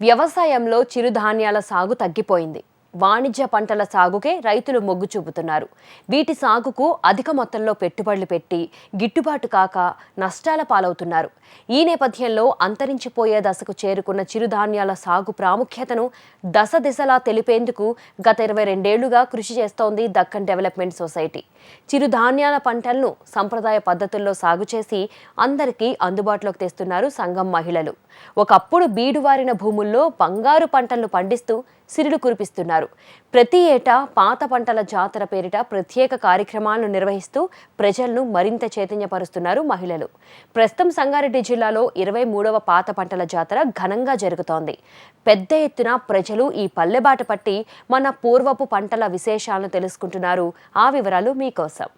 వ్యవసాయంలో చిరుధాన్యాల సాగు తగ్గిపోయింది. వాణిజ్య పంటల సాగుకే రైతులు మొగ్గు చూపుతున్నారు. వీటి సాగుకు అధిక మొత్తంలో పెట్టుబడులు పెట్టి గిట్టుబాటు కాక నష్టాల పాలవుతున్నారు. ఈ నేపథ్యంలో అంతరించిపోయే దశకు చేరుకున్న చిరుధాన్యాల సాగు ప్రాముఖ్యతను దశ దిశలా తెలిపేందుకు గత ఇరవై రెండేళ్ళుగా కృషి చేస్తోంది దక్కన్ డెవలప్మెంట్ సొసైటీ. చిరుధాన్యాల పంటలను సంప్రదాయ పద్ధతుల్లో సాగు చేసి అందరికీ అందుబాటులోకి తెస్తున్నారు సంఘం మహిళలు. ఒకప్పుడు బీడువారిన భూముల్లో బంగారు పంటలను పండిస్తూ సిరులు కురిపిస్తున్నారు. ప్రతి ఏటా పాత పంటల జాతర పేరిట ప్రత్యేక కార్యక్రమాలను నిర్వహిస్తూ ప్రజలను మరింత చైతన్యపరుస్తున్నారు మహిళలు. ప్రస్తుతం సంగారెడ్డి జిల్లాలో ఇరవై మూడవ పాత పంటల జాతర ఘనంగా జరుగుతోంది. పెద్ద ఎత్తున ప్రజలు ఈ పల్లెబాట పట్టి మన పూర్వపు పంటల విశేషాలను తెలుసుకుంటున్నారు. ఆ వివరాలు మీకోసం.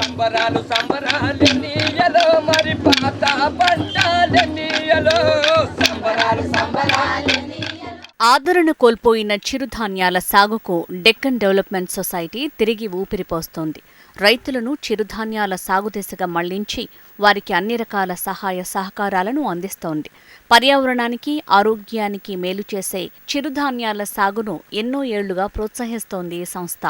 సంబరాలు సంబరాలు నీయలో మరి పాత పంటలు నీయలో. సంబరాలు సంబరాలు ఆదరణ కోల్పోయిన చిరుధాన్యాల సాగుకు డెక్కన్ డెవలప్మెంట్ సొసైటీ తిరిగి ఊపిరిపోస్తోంది రైతులను చిరుధాన్యాల సాగు దిశగా మళ్ళించి వారికి అన్ని రకాల సహాయ సహకారాలను అందిస్తోంది. పర్యావరణానికి ఆరోగ్యానికి మేలు చేసే చిరుధాన్యాల సాగును ఎన్నో ఏళ్ళుగా ప్రోత్సహిస్తోంది ఈ సంస్థ.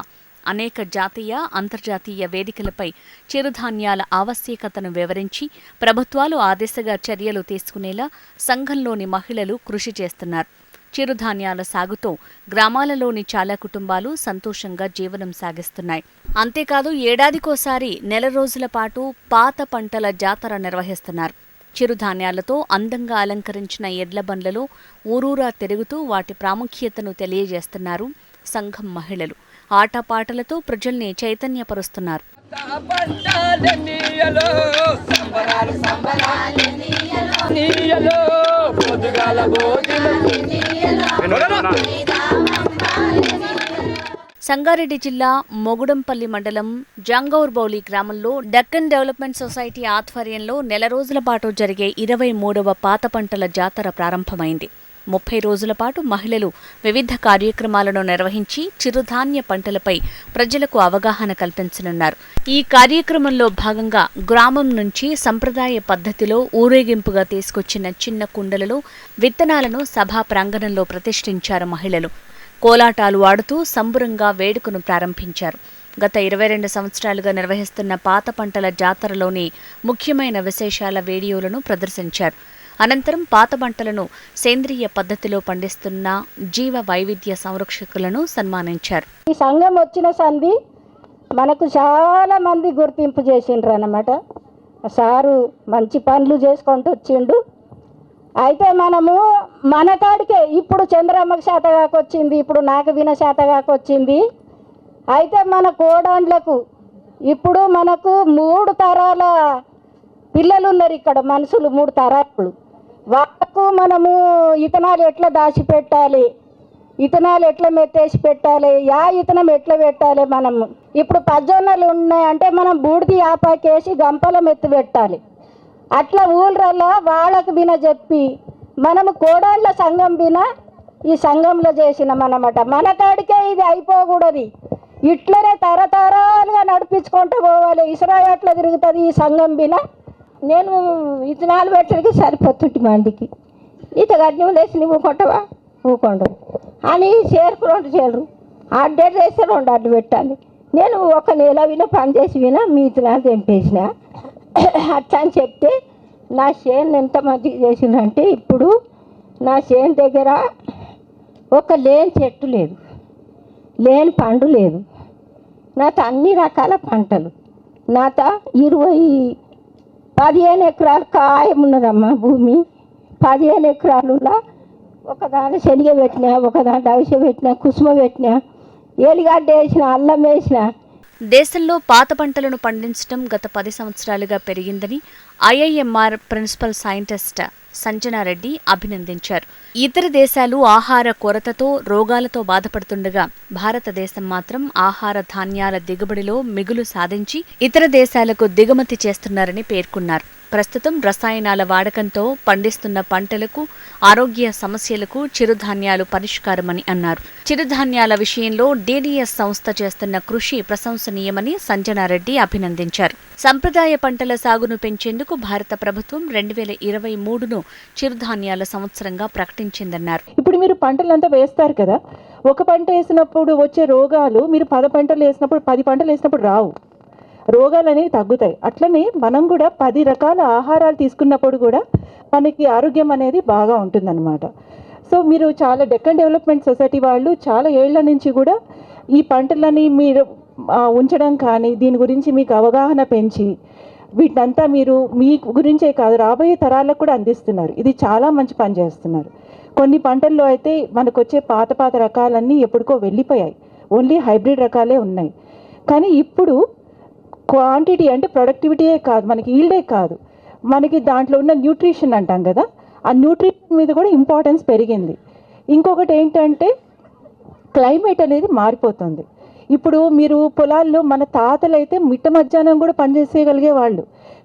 అనేక జాతీయ అంతర్జాతీయ వేదికలపై చిరుధాన్యాల ఆవశ్యకతను వివరించి ప్రభుత్వాలు ఆ దిశగా చర్యలు తీసుకునేలా సంఘంలోని మహిళలు కృషి చేస్తున్నారు. చిరుధాన్యాల సాగుతో గ్రామాలలోని చాలా కుటుంబాలు సంతోషంగా జీవనం సాగిస్తున్నాయి. అంతేకాదు ఏడాదికోసారి నెల రోజుల పాటు పాత పంటల జాతర నిర్వహిస్తున్నారు. చిరుధాన్యాలతో అందంగా అలంకరించిన ఎడ్ల బండ్లలో ఊరూరా తిరుగుతూ వాటి ప్రాముఖ్యతను తెలియజేస్తున్నారు సంఘం మహిళలు. ఆటపాటలతో ప్రజల్ని చైతన్యపరుస్తున్నారు. సంగారెడ్డి జిల్లా మొగుడంపల్లి మండలం జంగౌర్బౌలి గ్రామంలో డక్కన్ డెవలప్మెంట్ సొసైటీ ఆధ్వర్యంలో నెల రోజుల పాటు జరిగే ఇరవై మూడవ పాత పంటల జాతర ప్రారంభమైంది. ముప్పై రోజుల పాటు మహిళలు వివిధ కార్యక్రమాలను నిర్వహించి చిరుధాన్య పంటలపై ప్రజలకు అవగాహన కల్పించనున్నారు. ఈ కార్యక్రమంలో భాగంగా గ్రామం నుంచి సంప్రదాయ పద్ధతిలో ఊరేగింపుగా తీసుకొచ్చిన చిన్న కుండలలో విత్తనాలను సభా ప్రాంగణంలో ప్రతిష్ఠించారు మహిళలు. కోలాటాలు ఆడుతూ సంబురంగా వేడుకను ప్రారంభించారు. గత ఇరవై రెండు సంవత్సరాలుగా నిర్వహిస్తున్న పాత పంటల జాతరలోని ముఖ్యమైన విశేషాల వీడియోలను ప్రదర్శించారు. అనంతరం పాత పంటలను సేంద్రియ పద్ధతిలో పండిస్తున్న జీవ వైవిధ్య సంరక్షకులను సన్మానించారు. ఈ సంఘం వచ్చిన సంధి మనకు చాలా మంది గుర్తింపు చేసిండ్రు అన్నమాట. సారు మంచి పనులు చేసుకుంటూ వచ్చిండు. అయితే మనము మన కాడికే ఇప్పుడు చంద్రమ్మకి శాత వచ్చింది ఇప్పుడు నాకు విన శాత వచ్చింది. అయితే మన కోడాండ్లకు ఇప్పుడు మనకు మూడు తరాల పిల్లలు ఉన్నారు ఇక్కడ మనుషులు మూడు తరాలు. వాళ్ళకు మనము ఇతనాలు ఎట్లా దాచిపెట్టాలి? ఇతనాలు ఎట్లా మెత్తేసి పెట్టాలి? యా ఇతనం ఎట్లా పెట్టాలి మనము ఇప్పుడు పజ్జొన్నలు ఉన్నాయంటే మనం బూడిది ఆపాకేసి గంపల మెత్తి పెట్టాలి. అట్లా ఊళ్ళల్లో వాళ్ళకు బిన చెప్పి మనము కోడాళ్ళ సంఘం బిన ఈ సంఘంలో చేసినాం అన్నమాట. మన కాడికే ఇది అయిపోకూడదు. ఇట్లనే తరతరాలుగా నడిపించుకుంటూ పోవాలి. ఇస్రాయల్ ఎట్లా తిరుగుతుంది ఈ సంఘం బిన నేను ఇతనాలు పెట్టడానికి సరిపోతుంటి మందికి ఈత గడ్డి లేచి నువ్వు కొట్టవా ఊకొండవు అని చేరుకు రెండు చేరు అడ్డెడ్ చేస్తే రెండు అడ్డు పెట్టాలి. నేను ఒక నెల విన పని చేసి విన మీ ఇతనాలు తెంపేసిన అట్లా అని చెప్తే నా చేను ఎంత మంచిగా చేసిందంటే ఇప్పుడు నా చేను దగ్గర ఒక లేని చెట్టు లేదు. లేని పండు లేదు. నాతో అన్ని రకాల పంటలు. నాతో ఇరవై పదిహేను ఎకరాలు ఖాయం ఉన్నదమ్మా భూమి. పదిహేను ఎకరాలులా ఒకదాని శనగ పెట్టినా ఒకదాని అవిసె పెట్టినా కుసుమ పెట్టినా ఏలిగడ్డ వేసిన అల్లం వేసిన. దేశంలో పాత పంటలను పండించడం గత పది సంవత్సరాలుగా పెరిగిందని ఐఐఎంఆర్ ప్రిన్సిపల్ సైంటిస్ట్ సంజనారెడ్డి అభినందించారు. ఇతర దేశాలు ఆహార కొరతతో రోగాలతో బాధపడుతుండగా భారతదేశం మాత్రం ఆహార ధాన్యాల దిగుబడిలో మిగులు సాధించి ఇతర దేశాలకు దిగుమతి చేస్తున్నారని పేర్కొన్నారు. ప్రస్తుతం రసాయనాల వాడకంతో పండిస్తున్న పంటలకు ఆరోగ్య సమస్యలకు చిరుధాన్యాలు పరిష్కారమని అన్నారు. చిరుధాన్యాల విషయంలో డీడీఎస్ సంస్థ చేస్తున్న కృషి ప్రశంసనీయమని సంజనారెడ్డి అభినందించారు. సంప్రదాయ పంటల సాగును పెంచేందుకు భారత ప్రభుత్వం రెండు వేల ఇరవై మూడును చిరుధాన్యాల సంవత్సరంగా ప్రకటించిందన్నారు. ఇప్పుడు మీరు పంటలంతా వేస్తారు కదా. ఒక పంట వేసినప్పుడు వచ్చే రోగాలు మీరు పద పంటలు వేసినప్పుడు పది పంటలు వేసినప్పుడు రావు. రోగాలు అనేవి తగ్గుతాయి. అట్లనే మనం కూడా పది రకాల ఆహారాలు తీసుకున్నప్పుడు కూడా మనకి ఆరోగ్యం అనేది బాగా ఉంటుందన్నమాట. సో మీరు చాలా డెక్కన్ డెవలప్మెంట్ సొసైటీ వాళ్ళు చాలా ఏళ్ళ నుంచి కూడా ఈ పంటలని మీరు ఉంచడం కానీ దీని గురించి మీకు అవగాహన పెంచి వీటినంతా మీరు మీ గురించే కాదు రాబోయే తరాలకు కూడా అందిస్తున్నారు. ఇది చాలా మంచి పని చేస్తున్నారు. కొన్ని పంటల్లో అయితే మనకు వచ్చే పాత పాత రకాలన్నీ ఎప్పటికో వెళ్ళిపోయాయి. ఓన్లీ హైబ్రిడ్ రకాలే ఉన్నాయి. కానీ ఇప్పుడు క్వాంటిటీ అంటే ప్రొడక్టివిటీయే కాదు మనకి ఈల్డే కాదు. మనకి దాంట్లో ఉన్న న్యూట్రిషన్ అంటాం కదా ఆ న్యూట్రిషన్ మీద కూడా ఇంపార్టెన్స్ పెరిగింది. ఇంకొకటి ఏంటంటే క్లైమేట్ అనేది మారిపోతుంది. ఇప్పుడు మీరు పొలాల్లో మన తాతలు అయితే మిట్ట మధ్యాహ్నం కూడా పనిచేసేయగలిగే వాళ్ళు.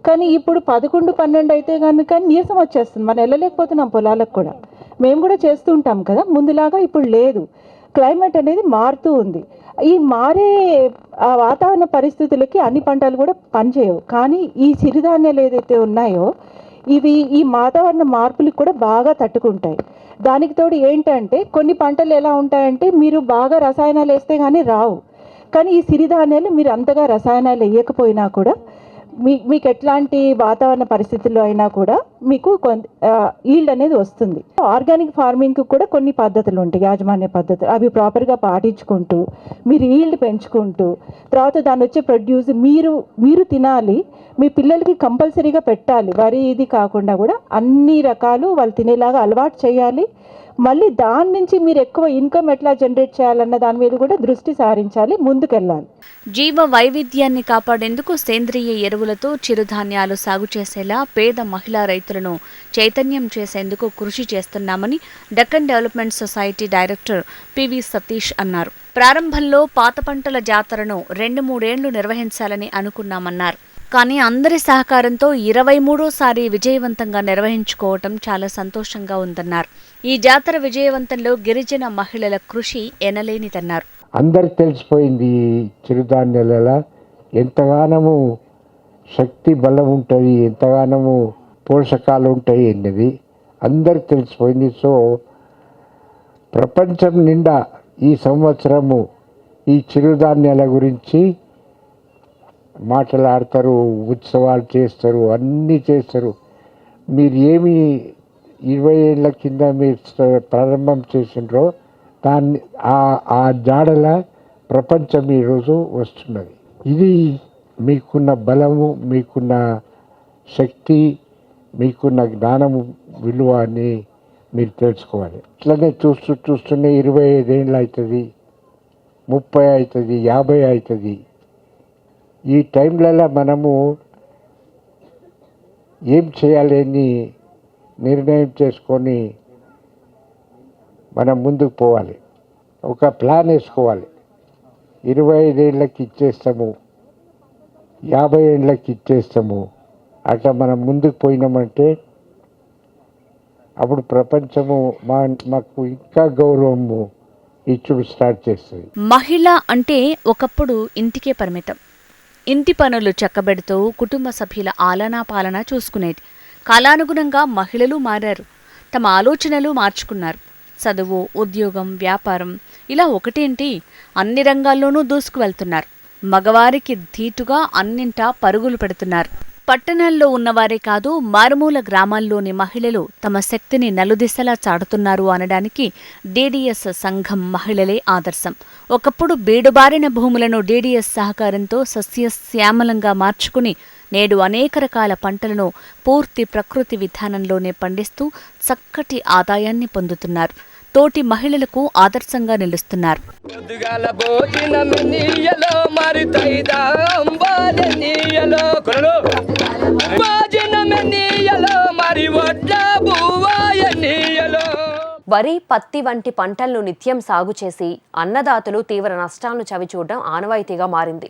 కానీ ఇప్పుడు పదకొండు పన్నెండు అయితే కనుక నీరసం వచ్చేస్తుంది. మనం వెళ్ళలేకపోతున్నాం పొలాలకు కూడా. మేము కూడా చేస్తూ ఉంటాం కదా ముందులాగా ఇప్పుడు లేదు. క్లైమేట్ అనేది మారుతూ ఉంది. ఈ మారే ఆ వాతావరణ పరిస్థితులకి అన్ని పంటలు కూడా పనిచేయవు. కానీ ఈ సిరిధాన్యాలు ఏదైతే ఉన్నాయో ఇవి ఈ వాతావరణ మార్పులకు కూడా బాగా తట్టుకుంటాయి. దానికి తోడు ఏంటంటే కొన్ని పంటలు ఎలా ఉంటాయంటే మీరు బాగా రసాయనాలు వేస్తే కానీ రావు. కానీ ఈ సిరిధాన్యాలు మీరు అంతగా రసాయనాలు వేయకపోయినా కూడా మీ మీకు ఎట్లాంటి వాతావరణ పరిస్థితుల్లో అయినా కూడా మీకు ఈల్డ్ అనేది వస్తుంది. ఆర్గానిక్ ఫార్మింగ్కి కూడా కొన్ని పద్ధతులు ఉంటాయి యాజమాన్య పద్ధతులు. అవి ప్రాపర్గా పాటించుకుంటూ మీరు ఈల్డ్ పెంచుకుంటూ తర్వాత దాని వచ్చే ప్రొడ్యూస్ మీరు మీరు తినాలి మీ పిల్లలకి కంపల్సరీగా పెట్టాలి. వరి ఇది కాకుండా కూడా అన్ని రకాలు వాళ్ళు తినేలాగా అలవాటు చేయాలి. మళ్ళీ దాని నుంచి మీరు ఎక్కువ ఇన్కమ్ ఎట్లా జనరేట్ చేయాలన్న దాని మీద కూడా దృష్టి సారించాలి ముందుకెళ్ళాలి. జీవ వైవిధ్యాన్ని కాపాడేందుకు సేంద్రియ ఎరువులతో చిరుధాన్యాలు సాగు చేసేలా పేద మహిళా రైతులను చైతన్యం చేసేందుకు కృషి చేస్తున్నామని Deccan development society director PV Satish అన్నారు. ప్రారంభంలో పాత పంటల జాతరను రెండు మూడేళ్ళు నిర్వహించాలని అనుకున్నామన్నారు. కానీ అందరి సహకారంతో ఇరవై మూడోసారి విజయవంతంగా నిర్వహించుకోవటం చాలా సంతోషంగా ఉందన్నారు. ఈ జాతర విజయవంతంలో గిరిజన మహిళల కృషి ఎనలేనిదన్నారు. అందరికి తెలిసిపోయింది ఈ చిరుధాన్యాల ఎంతగానము శక్తి బలం ఉంటుంది ఎంతగానము పోషకాలు ఉంటాయి అన్నది అందరికి తెలిసిపోయింది. సో ప్రపంచం నిండా ఈ సంవత్సరము ఈ చిరుధాన్యాల గురించి మాట్లాడతారు ఉత్సవాలు చేస్తారు అన్నీ చేస్తారు. మీరు ఏమి ఇరవై ఏళ్ళ కింద మీరు ప్రారంభం చేసినారో దాన్ని ఆ ఆ జాడల ప్రపంచం ఈరోజు వస్తున్నది. ఇది మీకున్న బలము మీకున్న శక్తి మీకున్న జ్ఞానము విలువ అని మీరు తెలుసుకోవాలి. ఇట్లనే చూస్తూ చూస్తూనే ఇరవై ఐదేళ్ళు అవుతుంది ముప్పై అవుతుంది యాభై అవుతుంది ఈ టైంలలో మనము ఏం చేయాలని నిర్ణయం చేసుకొని మనం ముందుకు పోవాలి. ఒక ప్లాన్ వేసుకోవాలి. ఇరవై ఐదేళ్ళకి ఇచ్చేస్తాము యాభై ఏళ్ళకి ఇచ్చేస్తాము. అట్లా మనం ముందుకు పోయినామంటే అప్పుడు ప్రపంచము మా మాకు ఇంకా గౌరవము ఇచ్చుడు స్టార్ట్ చేస్తుంది. మహిళ అంటే ఒకప్పుడు ఇంటికే పరిమితం. ఇంటి పనులు చక్కబెడుతూ కుటుంబ సభ్యుల ఆలనా పాలన చూసుకునేది. కాలానుగుణంగా మహిళలు మారారు. తమ ఆలోచనలు మార్చుకున్నారు. చదువు ఉద్యోగం వ్యాపారం ఇలా ఒకటేంటి? అన్ని రంగాల్లోనూ దూసుకు వెళ్తున్నారు మగవారికి ధీటుగా అన్నింటా పరుగులు పెడుతున్నారు. పట్టణాల్లో ఉన్నవారే కాదు మారుమూల గ్రామాల్లోని మహిళలు తమ శక్తిని నలుదిశలా చాటుతున్నారు అనడానికి డీడీఎస్ సంఘం మహిళలే ఆదర్శం. ఒకప్పుడు బీడుబారిన భూములను డీడీఎస్ సహకారంతో సస్యశ్యామలంగా మార్చుకుని నేడు అనేక రకాల పంటలను పూర్తి ప్రకృతి విధానంలోనే పండిస్తూ చక్కటి ఆదాయాన్ని పొందుతున్నారు. తోటి మహిళలకు ఆదర్శంగా నిలుస్తున్నారు. వరి పత్తి వంటి పంటలను నిత్యం సాగు చేసి అన్నదాతలు తీవ్ర నష్టాలను చవిచూడడం ఆనవాయితీగా మారింది.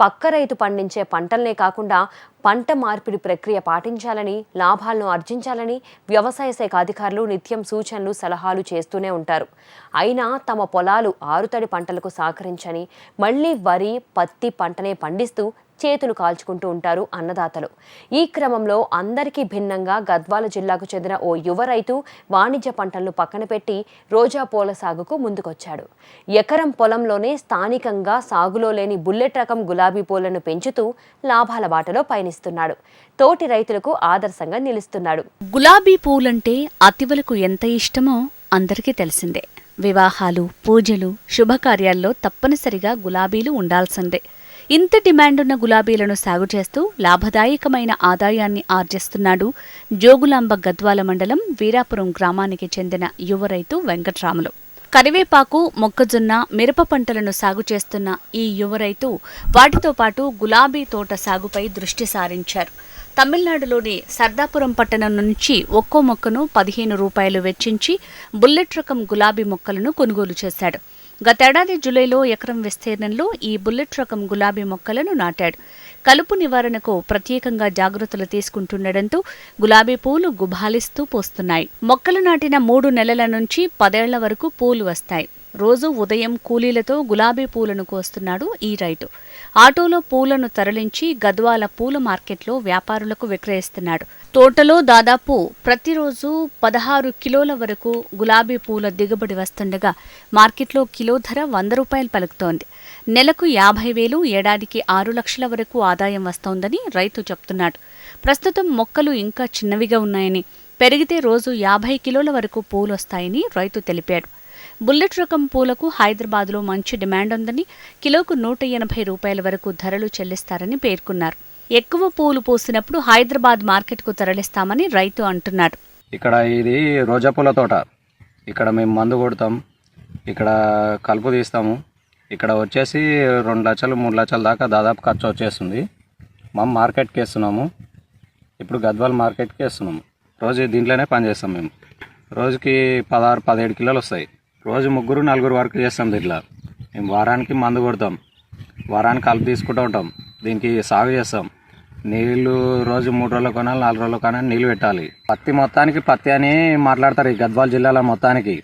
పక్క రైతు పండించే పంటలనే కాకుండా పంట మార్పిడి ప్రక్రియ పాటించాలని లాభాలను ఆర్జించాలని వ్యవసాయ శాఖ అధికారులు నిత్యం సూచనలు సలహాలు చేస్తూనే ఉంటారు. అయినా తమ పొలాలు ఆరుతడి పంటలకు సహకరించని మళ్ళీ వరి పత్తి పంటనే పండిస్తూ చేతులు కాల్చుకుంటూ ఉంటారు అన్నదాతలు. ఈ క్రమంలో అందరికీ భిన్నంగా గద్వాల జిల్లాకు చెందిన ఓ యువ రైతు వాణిజ్య పంటలను పక్కన పెట్టి రోజా పూల సాగుకు ముందుకొచ్చాడు. ఎకరం పొలంలోనే స్థానికంగా సాగులో లేని బుల్లెట్ రకం గులాబీ పూలను పెంచుతూ లాభాల బాటలో పయనిస్తున్నాడు. తోటి రైతులకు ఆదర్శంగా నిలుస్తున్నాడు. గులాబీ పూలంటే అతివలకు ఎంత ఇష్టమో అందరికీ తెలిసిందే. వివాహాలు పూజలు శుభకార్యాల్లో తప్పనిసరిగా గులాబీలు ఉండాల్సిందే. ఇంత డిమాండున్న గులాబీలను సాగు చేస్తూ లాభదాయకమైన ఆదాయాన్ని ఆర్జిస్తున్నాడు జోగులాంబ గద్వాల మండలం వీరాపురం గ్రామానికి చెందిన యువ రైతు వెంకట్రాములు. కరివేపాకు మొక్కజొన్న మిరప పంటలను సాగు చేస్తున్న ఈ యువ రైతు వాటితో పాటు గులాబీ తోట సాగుపై దృష్టి సారించారు. తమిళనాడులోని సర్దాపురం పట్టణం నుంచి ఒక్కో మొక్కను పదిహేను రూపాయలు వెచ్చించి బుల్లెట్ రకం గులాబీ మొక్కలను కొనుగోలు చేశాడు. గతేడాది జూలైలో ఎకరం విస్తీర్ణంలో ఈ బుల్లెట్ రకం గులాబీ మొక్కలను నాటాడు. కలుపు నివారణకు ప్రత్యేకంగా జాగ్రత్తలు తీసుకుంటుండటంతో గులాబీ పూలు గుబాలిస్తూ పోస్తున్నాయి. మొక్కలు నాటిన మూడు నెలల నుంచి పదేళ్ళ వరకు పూలు వస్తాయి. రోజు ఉదయం కూలీలతో గులాబీ పూలను కోస్తున్నాడు ఈ రైతు. ఆటోలో పూలను తరలించి గద్వాల పూల మార్కెట్లో వ్యాపారులకు విక్రయిస్తున్నాడు. తోటలో దాదాపు ప్రతిరోజు పదహారు కిలోల వరకు గులాబీ పూల దిగుబడి వస్తుండగా మార్కెట్లో కిలో ధర వంద రూపాయలు పలుకుతోంది. నెలకు యాభై వేలు ఏడాదికి ఆరు లక్షల వరకు ఆదాయం వస్తోందని రైతు చెప్తున్నాడు. ప్రస్తుతం మొక్కలు ఇంకా చిన్నవిగా ఉన్నాయని పెరిగితే రోజు యాభై కిలోల వరకు పూలొస్తాయని రైతు తెలిపాడు. బుల్లెట్ రకం పూలకు హైదరాబాద్లో మంచి డిమాండ్ ఉందని కిలోకు నూట ఎనభై రూపాయల వరకు ధరలు చెల్లిస్తారని పేర్కొన్నారు. ఎక్కువ పూలు పూసినప్పుడు హైదరాబాద్ మార్కెట్కు తరలిస్తామని రైతు అంటున్నాడు. ఇక్కడ ఇది రోజా పూల తోట. ఇక్కడ మేము మందు కొడతాం. ఇక్కడ కలుపు తీస్తాము. ఇక్కడ వచ్చేసి రెండు లక్షలు మూడు లక్షల దాకా దాదాపు ఖర్చు వచ్చేస్తుంది. మేము మార్కెట్కి వేస్తున్నాము. ఇప్పుడు గద్వాల్ మార్కెట్కి వేస్తున్నాము. రోజు దీంట్లోనే పని చేస్తాం మేము. రోజుకి పదహారు పదిహేడు కిలోలు వస్తాయి. రోజు ముగ్గురు నలుగురు వరకు చేస్తాం దీంట్లో. మేము వారానికి మందు కొడతాం. వారానికి కలుపు తీసుకుంటూ ఉంటాం. దీనికి సాగు చేస్తాం. నీళ్ళు రోజు మూడు రోజులు కొనాలి నాలుగు రోజులు కొనాలి నీళ్ళు పెట్టాలి. పత్తి మొత్తానికి పత్తి అని మాట్లాడతారు ఈ గద్వాల జిల్లాలో మొత్తానికి.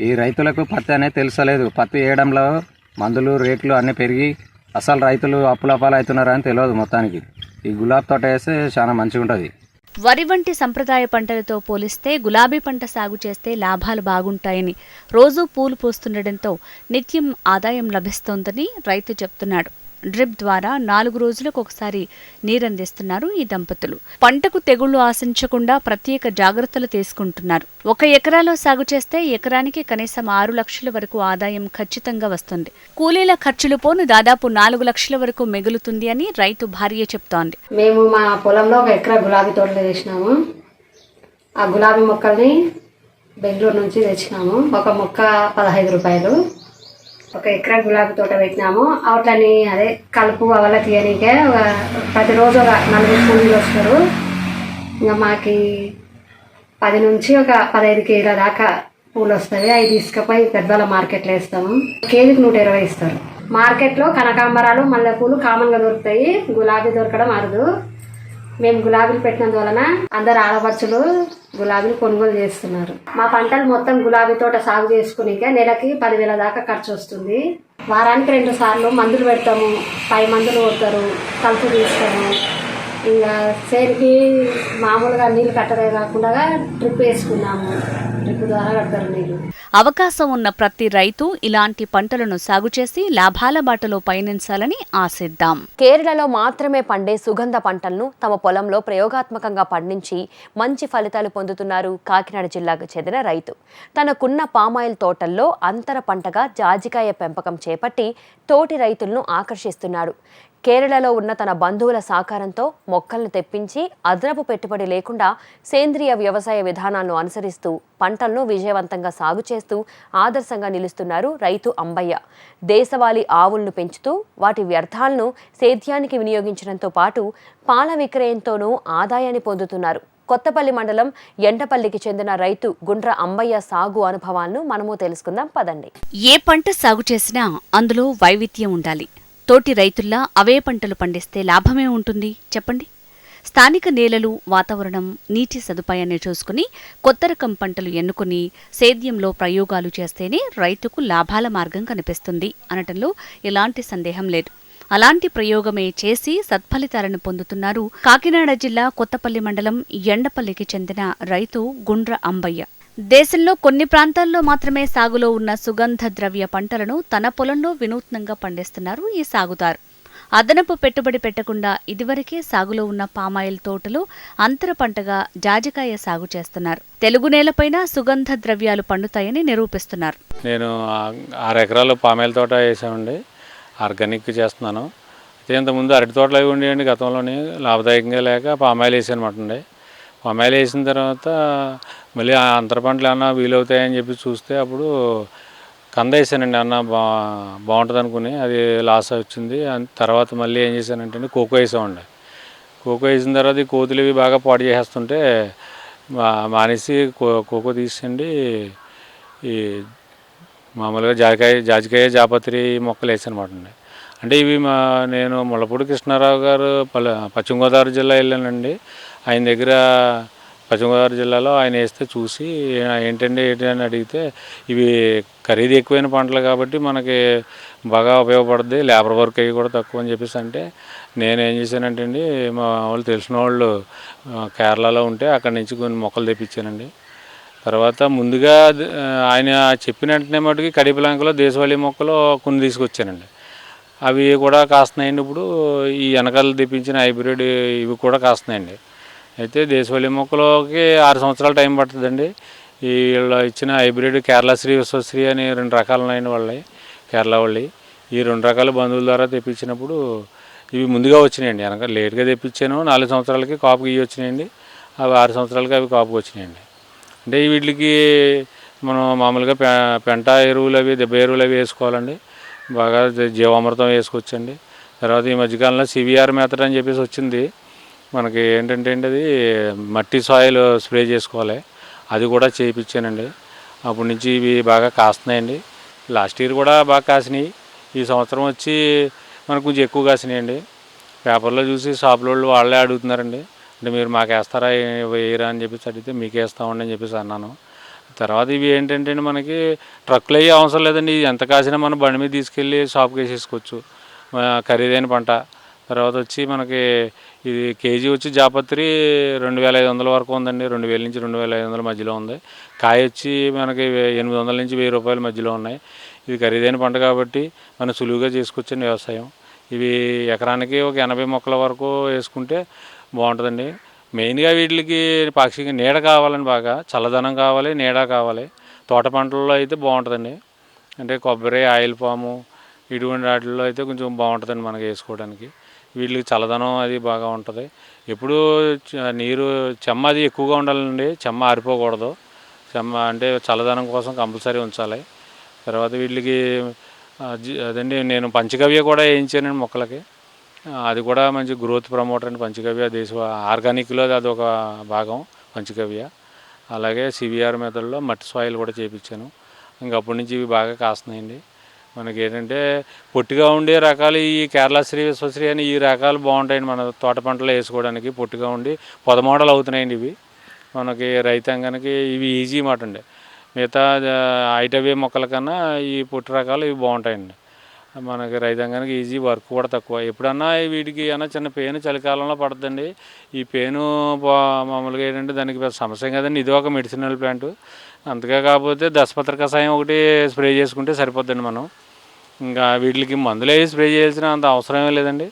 ఈ రైతులకు పత్తి అనేది తెలుసలేదు. పత్తి వేయడంలో మందులు రేట్లు అన్నీ పెరిగి అసలు రైతులు అప్పులపాలు అవుతున్నారని తెలియదు మొత్తానికి. ఈ గులాబ్ తోట వేస్తే చాలా మంచిగా ఉంటుంది వరి వంటి సంప్రదాయ పంటలతో పోలిస్తే గులాబీ పంట సాగు చేస్తే లాభాలు బాగుంటాయని రోజూ పూలు పూస్తుండటంతో నిత్యం ఆదాయం లభిస్తోందని రైతు చెప్తున్నాడు. డ్రిప్ ద్వారా నాలుగు రోజులకు ఒకసారి నీరందిస్తున్నారు ఈ దంపతులు. పంటకు తెగుళ్ళు ఆశించకుండా ప్రత్యేక జాగ్రత్తలు తీసుకుంటున్నారు. ఒక ఎకరాలో సాగు చేస్తే ఎకరానికి కనీసం ఆరు లక్షల వరకు ఆదాయం ఖచ్చితంగా వస్తుంది. కూలీల ఖర్చులు పోను దాదాపు నాలుగు లక్షల వరకు మిగులుతుంది అని రైతు భార్య చెప్తోంది. మేము మా పొలంలో ఒక ఎకరా గులాబీ తోటలు వేసినాము. ఆ గులాబీ మొక్కల్ని బెంగళూరు నుంచి తెచ్చినాము. ఒక మొక్క పదహైదు రూపాయలు. ఒక ఎకరా గులాబీ తోట పెట్టినాము. వాటిని అదే కలుపు అవల తీయనికే ఒక ప్రతిరోజు ఒక నలుగురు కూలీలు వస్తారు. ఇంకా మాకి పది నుంచి ఒక పదహైదు కేజీల దాకా పూలు వస్తాయి. అవి తీసుకుపోయి పెద్దల మార్కెట్లో వేస్తాము. కేజీకి నూట ఇరవై ఇస్తారు. మార్కెట్లో కనకాంబరాలు మల్లెపూలు కామన్గా దొరుకుతాయి. గులాబీ దొరకడం అరుదు. మేము గులాబీలు పెట్టినందువలన అందరు ఆడపడుచులు గులాబీలు కొనుగోలు చేస్తున్నారు. మా పంటలు మొత్తం గులాబీ తోట సాగు చేసుకునికే నెలకి పదివేల దాకా ఖర్చు వస్తుంది. వారానికి రెండు సార్లు మందులు పెడతాము. పై మందులు కొడతారు కలుపు తీస్తాము. ఇంకా చేరికి మామూలుగా నీళ్ళు కట్టడే కాకుండా డ్రిప్ వేసుకున్నాము. డ్రిప్ ద్వారా కడతారు నీళ్ళు. అవకాశం ఉన్న ప్రతి రైతు ఇలాంటి పంటలను సాగు చేసి లాభాల బాటలో పయనించాలని ఆశిద్దాం. కేరళలో మాత్రమే పండే సుగంధ పంటలను తమ పొలంలో ప్రయోగాత్మకంగా పండించి మంచి ఫలితాలు పొందుతున్నారు కాకినాడ జిల్లాకు చెందిన రైతు. తనకున్న పామాయిల్ తోటల్లో అంతర పంటగా జాజికాయ పెంపకం చేపట్టి తోటి రైతులను ఆకర్షిస్తున్నాడు. కేరళలో ఉన్న తన బంధువుల సహకారంతో మొక్కలను తెప్పించి అదనపు పెట్టుబడి లేకుండా సేంద్రియ వ్యవసాయ విధానాలను అనుసరిస్తూ పంటలను విజయవంతంగా సాగు చేస్తూ ఆదర్శంగా నిలుస్తున్నారు రైతు అంబయ్య. దేశవాళీ ఆవులను పెంచుతూ వాటి వ్యర్థాలను సేద్యానికి వినియోగించడంతో పాటు పాల విక్రయంతోనూ ఆదాయాన్ని పొందుతున్నారు. కొత్తపల్లి మండలం ఎండపల్లికి చెందిన రైతు గుండ్ర అంబయ్య సాగు అనుభవాలను మనము తెలుసుకుందాం. పదండి. ఏ పంట సాగు చేసినా అందులో వైవిధ్యం ఉండాలి. తోటి రైతుల్లా అవే పంటలు పండిస్తే లాభమే ఉంటుంది? చెప్పండి. స్థానిక నేలలు వాతావరణం నీటి సదుపాయాన్ని చూసుకుని కొత్త రకం పంటలు ఎన్నుకుని సేద్యంలో ప్రయోగాలు చేస్తేనే రైతుకు లాభాల మార్గం కనిపిస్తుంది అనటంలో ఎలాంటి సందేహం లేదు. అలాంటి ప్రయోగమే చేసి సత్ఫలితాలను పొందుతున్నారు కాకినాడ జిల్లా కొత్తపల్లి మండలం ఎండపల్లికి చెందిన రైతు గుండ్ర అంబయ్య. దేశంలో కొన్ని ప్రాంతాల్లో మాత్రమే సాగులో ఉన్న సుగంధ ద్రవ్య పంటలను తన పొలంలో వినూత్నంగా పండిస్తున్నారు ఈ సాగుదారు. అదనపు పెట్టుబడి పెట్టకుండా ఇదివరకే సాగులో ఉన్న పామాయిల్ తోటలో అంతర పంటగా జాజికాయ సాగు చేస్తున్నారు. తెలుగు నేలపైన సుగంధ ద్రవ్యాలు పండుతాయని నిరూపిస్తున్నారు. నేను ఆరు ఎకరాలు పామాయిల్ తోట వేసామండి. ఆర్గానిక్ చేస్తున్నాను. ఇంతకుముందు అరటి తోటలు అవి ఉండేయండి. గతంలోని లాభదాయకంగా లేక పామాయిల్ వేసాను అనమాట వేసిన తర్వాత మళ్ళీ ఆ అంతర పంటలు ఏమన్నా వీలవుతాయని చెప్పి చూస్తే అప్పుడు కంద వేసానండి అన్న బా బాగుంటుంది అనుకుని అది లాస్ వచ్చింది. తర్వాత మళ్ళీ ఏం చేశానంటే కోకో వేసామండి. కోకో వేసిన తర్వాత ఈ కోతులు ఇవి బాగా పాడు చేసేస్తుంటే మా మానేసి కో కోకో తీసండి ఈ మామూలుగా జాజికాయ జాజికాయ జాపత్రి మొక్కలు వేసానమాట అండి అంటే ఇవి మా నేను ముళ్ళపూడి కృష్ణారావు గారు పశ్చిమ గోదావరి జిల్లా వెళ్ళానండి. ఆయన దగ్గర పశ్చిమగోదావరి జిల్లాలో ఆయన వేస్తే చూసి ఏంటండి ఏంటి అని అడిగితే ఇవి ఖరీదు ఎక్కువైన పంటలు కాబట్టి మనకి బాగా ఉపయోగపడుద్ది లేబర్ వర్క్ అవి కూడా తక్కువ అని చెప్పేసి అంటే నేను ఏం చేశానంటే అండి మా వాళ్ళు తెలిసిన వాళ్ళు కేరళలో ఉంటే అక్కడి నుంచి కొన్ని మొక్కలు తెప్పించానండి. తర్వాత ముందుగా ఆయన చెప్పిన వెంటనే మటుకి కడిపిలంకలో దేశవాళీ మొక్కలు కొన్ని తీసుకొచ్చానండి. అవి కూడా కాస్తున్నాయండి ఇప్పుడు ఈ వెనకాల తెప్పించిన హైబ్రిడ్ ఇవి కూడా కాస్తున్నాయండి. అయితే దేశవాళీ మొక్కలకి ఆరు సంవత్సరాలు టైం పడుతుందండి. వీళ్ళు ఇచ్చిన హైబ్రిడ్ కేరళ శ్రీ విశ్వశ్రీ అని రెండు రకాలు ఉన్నాయండి వాళ్ళవి కేరళ వాళ్ళవి. ఈ రెండు రకాల బంధువుల ద్వారా తెప్పించినప్పుడు ఇవి ముందుగా వచ్చినాయండి. వెనక లేట్గా తెప్పించాను నాలుగు సంవత్సరాలకి కాపుకి ఇవి వచ్చినాయండి. అవి ఆరు సంవత్సరాలకి అవి కాపుకి వచ్చినాయండి. అంటే వీటికి మనం మామూలుగా పె పెంట ఎరువులు అవి దెబ్బ ఎరువులు అవి వేసుకోవాలండి. బాగా జీవామృతం వేసుకోవచ్చండి. తర్వాత ఈ మధ్యకాలంలో సివిఆర్ మెథడ్ అని చెప్పేసి వచ్చింది. మనకి ఏంటంటే అండి అది మట్టి సాయిల్ స్ప్రే చేసుకోవాలి. అది కూడా చేయించానండి అప్పటి నుంచి ఇవి బాగా కాస్తున్నాయండి. లాస్ట్ ఇయర్ కూడా బాగా కాసినాయి. ఈ సంవత్సరం వచ్చి మనకు కొంచెం ఎక్కువ కాసినాయండి. పేపర్లో చూసి షాపుల వాళ్ళు వాళ్ళే అడుగుతున్నారండి. అంటే మీరు మాకు వేస్తారా వేయరా అని చెప్పేసి అడిగితే మీకు వేస్తామండి అని చెప్పేసి అన్నాను. తర్వాత ఇవి ఏంటంటే మనకి ట్రక్కులు అయ్యే అవసరం లేదండి. ఎంత కాసినా మనం బండి మీద తీసుకెళ్ళి షాప్కి వేసేసుకోవచ్చు. ఖరీదైన పంట. తర్వాత వచ్చి మనకి ఇది కేజీ వచ్చి జాపత్రి రెండు వేల ఐదు వందల వరకు ఉందండి. రెండు వేల నుంచి రెండు వేల ఐదు వందల మధ్యలో ఉంది. కాయ వచ్చి మనకి ఎనిమిది వందల నుంచి వెయ్యి రూపాయల మధ్యలో ఉన్నాయి. ఇది ఖరీదైన పంట కాబట్టి మనం సులువుగా చేసుకోవచ్చండి వ్యవసాయం. ఇవి ఎకరానికి ఒక ఎనభై మొక్కల వరకు వేసుకుంటే బాగుంటుందండి. మెయిన్గా వీటికి పాక్షిక నీడ కావాలండి బాగా చల్లదనం కావాలి నీడ కావాలి. తోట పంటల్లో అయితే బాగుంటుందండి. అంటే కొబ్బరి ఆయిల్ పాము ఇటువంటి వాటిల్లో అయితే కొంచెం బాగుంటుందండి మనకి వేసుకోవడానికి. వీటికి చల్లదనం అది బాగా ఉంటుంది. ఎప్పుడు నీరు చెమ్మ అది ఎక్కువగా ఉండాలండి. చెమ్మ ఆరిపోకూడదు. చెమ్మ అంటే చల్లదనం కోసం కంపల్సరీ ఉంచాలి. తర్వాత వీటికి అదండి నేను పంచగవ్య కూడా వేయించానండి మొక్కలకి. అది కూడా మంచి గ్రోత్ ప్రమోటర్ అండి పంచగవ్య. దేశ ఆర్గానిక్లో అది ఒక భాగం పంచగవ్య. అలాగే సివిఆర్ మెథడ్లో మట్టి సాయిల్ కూడా చేయించాను ఇంకా అప్పటి నుంచి ఇవి బాగా కాస్తున్నాయండి. మనకి ఏంటంటే పొట్టిగా ఉండే రకాలు ఈ కేరళ శ్రీ విశ్వశ్రీ అని ఈ రకాలు బాగుంటాయండి మన తోట పంటలో వేసుకోవడానికి పొట్టిగా ఉండి పొద మోడల్ అవుతున్నాయండి ఇవి. మనకి రైతాంగానికి ఇవి ఈజీ మాట అండి. మిగతా ఐటవే మొక్కల కన్నా ఈ పొట్టి రకాలు ఇవి బాగుంటాయండి. మనకి రైతాంగానికి ఈజీ వర్క్ కూడా తక్కువ. ఎప్పుడన్నా వీటికి ఏమైనా చిన్న పెయిన్ చలికాలంలో పడుతుందండి ఈ పెయిన్ మామూలుగా ఏంటంటే దానికి పెద్ద సమస్య కదండి. ఇది ఒక మెడిసినల్ ప్లాంట్. అంతగా కాకపోతే దశపత్ర కషాయం ఒకటి స్ప్రే చేసుకుంటే సరిపోద్దండి మనం. ఇంకా వీటికి మందులు స్ప్రే చేయాల్సిన అంత అవసరమే లేదండి.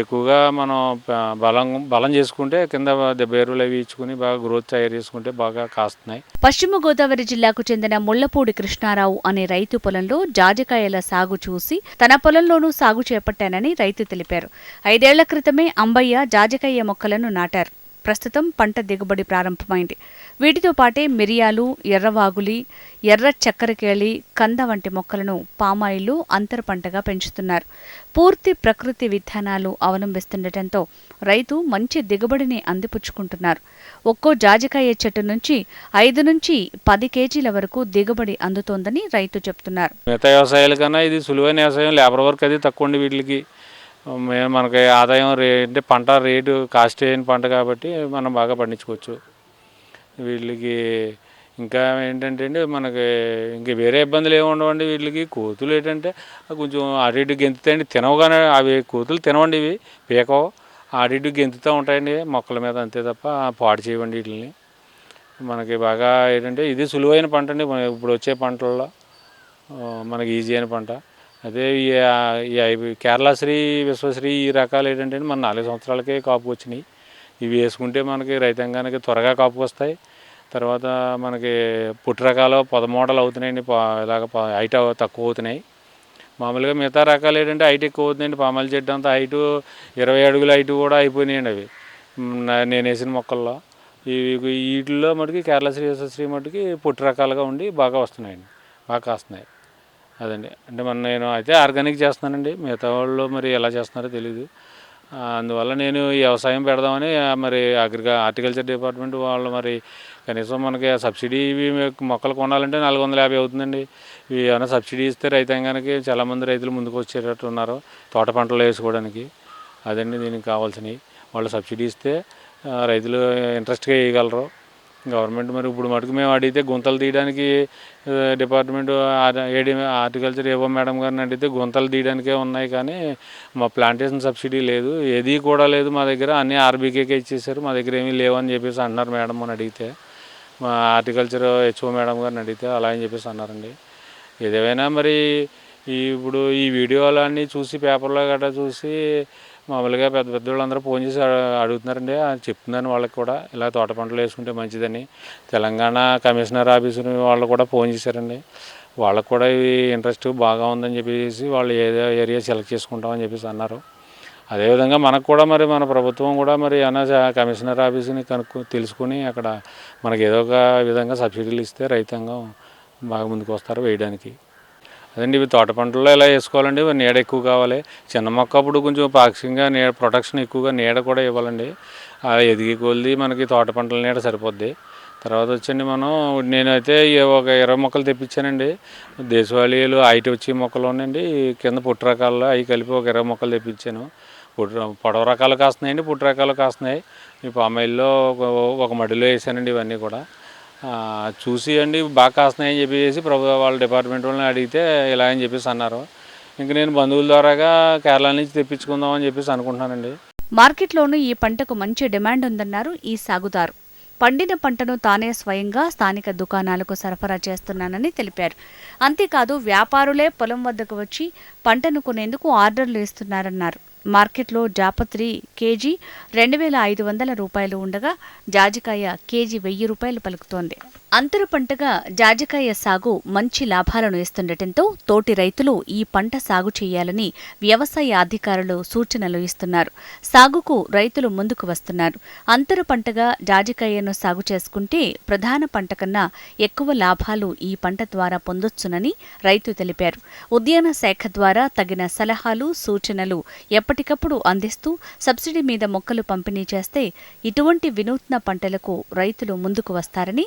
ఎక్కువగా మనం బలం బలం చేసుకుంటే కింద బేరులు అవి ఇచ్చుకుని బాగా గ్రోత్ తయారు చేసుకుంటే బాగా కాస్తున్నాయి. పశ్చిమ గోదావరి జిల్లాకు చెందిన ముళ్ళపూడి కృష్ణారావు అనే రైతు పొలంలో జాజికాయల సాగు చూసి తన పొలంలోనూ సాగు చేపట్టానని రైతు తెలిపారు. ఐదేళ్ళ క్రితమే అంబయ్య జాజికాయ మొక్కలను నాటారు. ప్రస్తుతం పంట దిగుబడి ప్రారంభమైంది. వీటితో పాటే మిరియాలు ఎర్రవాగులి ఎర్ర చక్కెరకేళి కంద వంటి మొక్కలను పామాయిలు అంతర పంటగా పెంచుతున్నారు. పూర్తి ప్రకృతి విధానాలు అవలంబిస్తుండటంతో రైతు మంచి దిగుబడిని అందిపుచ్చుకుంటున్నారు. ఒక్కో జాజికాయ చెట్టు నుంచి ఐదు నుంచి పది కేజీల వరకు దిగుబడి అందుతోందని రైతు చెప్తున్నారు. మిగతా వ్యవసాయాల కన్నా ఇది సులువైన వ్యవసాయం లేబర్ వర్క్ అది తక్కువ వీటికి మేము మనకి ఆదాయం రే అంటే పంట రేటు కాస్ట్ అయిన పంట కాబట్టి మనం బాగా పండించుకోవచ్చు. వీళ్ళకి ఇంకా ఏంటంటే అండి మనకి ఇంక వేరే ఇబ్బందులు ఏమి ఉండవండి వీళ్ళకి. కోతులు ఏంటంటే కొంచెం అటు ఇటు గెంతుతాయండి. తినవగానే అవి కోతులు తినవండి ఇవి. పీకవు. అటు గెంతుతూ ఉంటాయండి. మొక్కల మీద అంతే తప్ప పాడు చేయవండి వీటిని మనకి బాగా ఏంటంటే ఇది సులువైన పంట అండి. మన ఇప్పుడు వచ్చే పంటల్లో మనకి ఈజీ అయిన పంట. అదే ఈ కేరళశ్రీ విశ్వశ్రీ ఈ రకాలు ఏంటంటే మన నాలుగు సంవత్సరాలకే కాపు వచ్చినాయి. ఇవి వేసుకుంటే మనకి రైతాంగానికి త్వరగా కాపు వస్తాయి. తర్వాత మనకి పుట్టు రకాలు పదమూడలు అవుతున్నాయండి. ఇలాగ హైట్ తక్కువ అవుతున్నాయి. మామూలుగా మిగతా రకాలు ఏంటంటే హైట్ ఎక్కువ అవుతుందండి పామాయిల చెట్టు అంతా హైటు ఇరవై అడుగుల హైట్ కూడా అయిపోయినాయండి అవి. నేను వేసిన మొక్కల్లో. ఇవి వీటిల్లో మటుకి కేరళ శ్రీ శ్రీ మటుకి పుట్టు రకాలుగా ఉండి బాగా వస్తున్నాయండి. బాగా కాస్తున్నాయి. అదండి. అంటే మన నేను అయితే ఆర్గానిక్ చేస్తున్నానండి. మిగతా వాళ్ళు మరి ఎలా చేస్తున్నారో తెలియదు అందువల్ల నేను ఈ వ్యవసాయం పెడదామని మరి అగ్రిక హార్టికల్చర్ డిపార్ట్మెంట్ వాళ్ళు మరి కనీసం మనకి సబ్సిడీ ఇవి మొక్కలు కొనాలంటే నాలుగు వందల యాభై అవుతుందండి. ఇవి ఏమైనా సబ్సిడీ ఇస్తే రైతాంగానికి చాలామంది రైతులు ముందుకు వచ్చేటట్టు ఉన్నారు తోట పంటలు వేసుకోవడానికి. అదండి దీనికి కావాల్సినవి. వాళ్ళు సబ్సిడీ ఇస్తే రైతులు ఇంట్రెస్ట్గా వేయగలరు. గవర్నమెంట్ మరి ఇప్పుడు మటుకు మేము అడిగితే గుంతలు తీయడానికి department AD horticulture AO madam గారిని అడిగితే గుంతలు తీయడానికే ఉన్నాయి కానీ మా ప్లాంటేషన్ సబ్సిడీ లేదు. ఏది కూడా లేదు మా దగ్గర. అన్నీ ఆర్బీకేకే ఇచ్చేసారు మా దగ్గర ఏమీ లేవని చెప్పేసి అన్నారు మేడం అని అడిగితే. మా హార్టికల్చర్ హెచ్ఓ మేడం గారిని అడిగితే అలా అని చెప్పేసి అన్నారండి. ఏదేమైనా మరి ఇప్పుడు ఈ వీడియోలు అన్నీ చూసి పేపర్లో గట్రా చూసి మామూలుగా పెద్ద పెద్ద వాళ్ళందరూ ఫోన్ చేసి అడుగుతున్నారండి. చెప్తున్నాను వాళ్ళకి కూడా. ఇలా తోట పంటలు వేసుకుంటే మంచిదని. తెలంగాణ కమిషనర్ ఆఫీసు వాళ్ళు కూడా ఫోన్ చేశారండి. వాళ్ళకు కూడా ఇవి ఇంట్రెస్ట్ బాగా ఉందని చెప్పేసి వాళ్ళు ఏదో ఏరియా సెలెక్ట్ చేసుకుంటామని చెప్పేసి అన్నారు. అదేవిధంగా మనకు కూడా మరి మన ప్రభుత్వం కూడా మరి ఏమైనా కమిషనర్ ఆఫీస్ని కనుక్కు తెలుసుకుని అక్కడ మనకి ఏదో ఒక విధంగా సబ్సిడీలు ఇస్తే రైతాంగం బాగా ముందుకు వస్తారు వేయడానికి. అదండి ఇవి తోట పంటల్లో ఎలా వేసుకోవాలండి? ఇవి నీడ ఎక్కువ కావాలి. చిన్న మొక్క అప్పుడు కొంచెం పాక్షికంగా నీడ ప్రొటెక్షన్ ఎక్కువగా నీడ కూడా ఇవ్వాలండి. ఎదిగి కొలిది మనకి తోట పంటల నీడ సరిపోద్ది. తర్వాత వచ్చండి మనం నేనైతే ఒక ఇరవై మొక్కలు తెప్పించానండి. దేశవాళీలు హైట్ వచ్చే మొక్కలు ఉన్నాయండి. కింద పుట్టు రకాల్లో అవి కలిపి ఒక ఇరవై మొక్కలు తెప్పించాను. పుట్టు పొడవ రకాలు కాస్తున్నాయండి పుట్టు రకాలు కాస్తున్నాయి. ఈ పామాయిల్లో ఒక మడిలో వేసానండి ఇవన్నీ కూడా. చూసి అండి బాగా కాస్తున్నాయని చెప్పేసి ప్రభు వాళ్ళ డిపార్ట్మెంట్ వాళ్ళని అడిగితే ఇలా అని చెప్పేసి అన్నారు. ఇంక నేను బంధువుల ద్వారాగా కేరళ నుంచి తెప్పించుకుందాం అని చెప్పేసి అనుకుంటున్నానండి. మార్కెట్లోనూ ఈ పంటకు మంచి డిమాండ్ ఉందన్నారు ఈ సాగుదారు. పండిన పంటను తానే స్వయంగా స్థానిక దుకాణాలకు సరఫరా చేస్తున్నానని తెలిపారు. అంతేకాదు వ్యాపారులే పొలం వద్దకు వచ్చి పంటను కొనేందుకు ఆర్డర్లు ఇస్తున్నారన్నారు. మార్కెట్లో జాపత్రి కేజీ రెండు వేల ఐదు వందల రూపాయలు ఉండగా జాజికాయ కేజీ వెయ్యి రూపాయలు పలుకుతోంది. అంతర పంటగా జాజికాయ సాగు మంచి లాభాలను ఇస్తుండటంతో తోటి రైతులు ఈ పంట సాగు చేయాలని వ్యవసాయ అధికారులు సూచనలు ఇస్తున్నారు. సాగుకు రైతులు ముందుకు వస్తున్నారు. అంతర పంటగా జాజికాయను సాగు చేసుకుంటే ప్రధాన పంట కన్నా ఎక్కువ లాభాలు ఈ పంట ద్వారా పొందొచ్చునని రైతు తెలిపారు. ఉద్యాన శాఖ ద్వారా తగిన సలహాలు సూచనలు ఎప్పటికప్పుడు అందిస్తూ సబ్సిడీ మీద మొక్కలు పంపిణీ చేస్తే ఇటువంటి వినూత్న పంటలకు రైతులు ముందుకు వస్తారని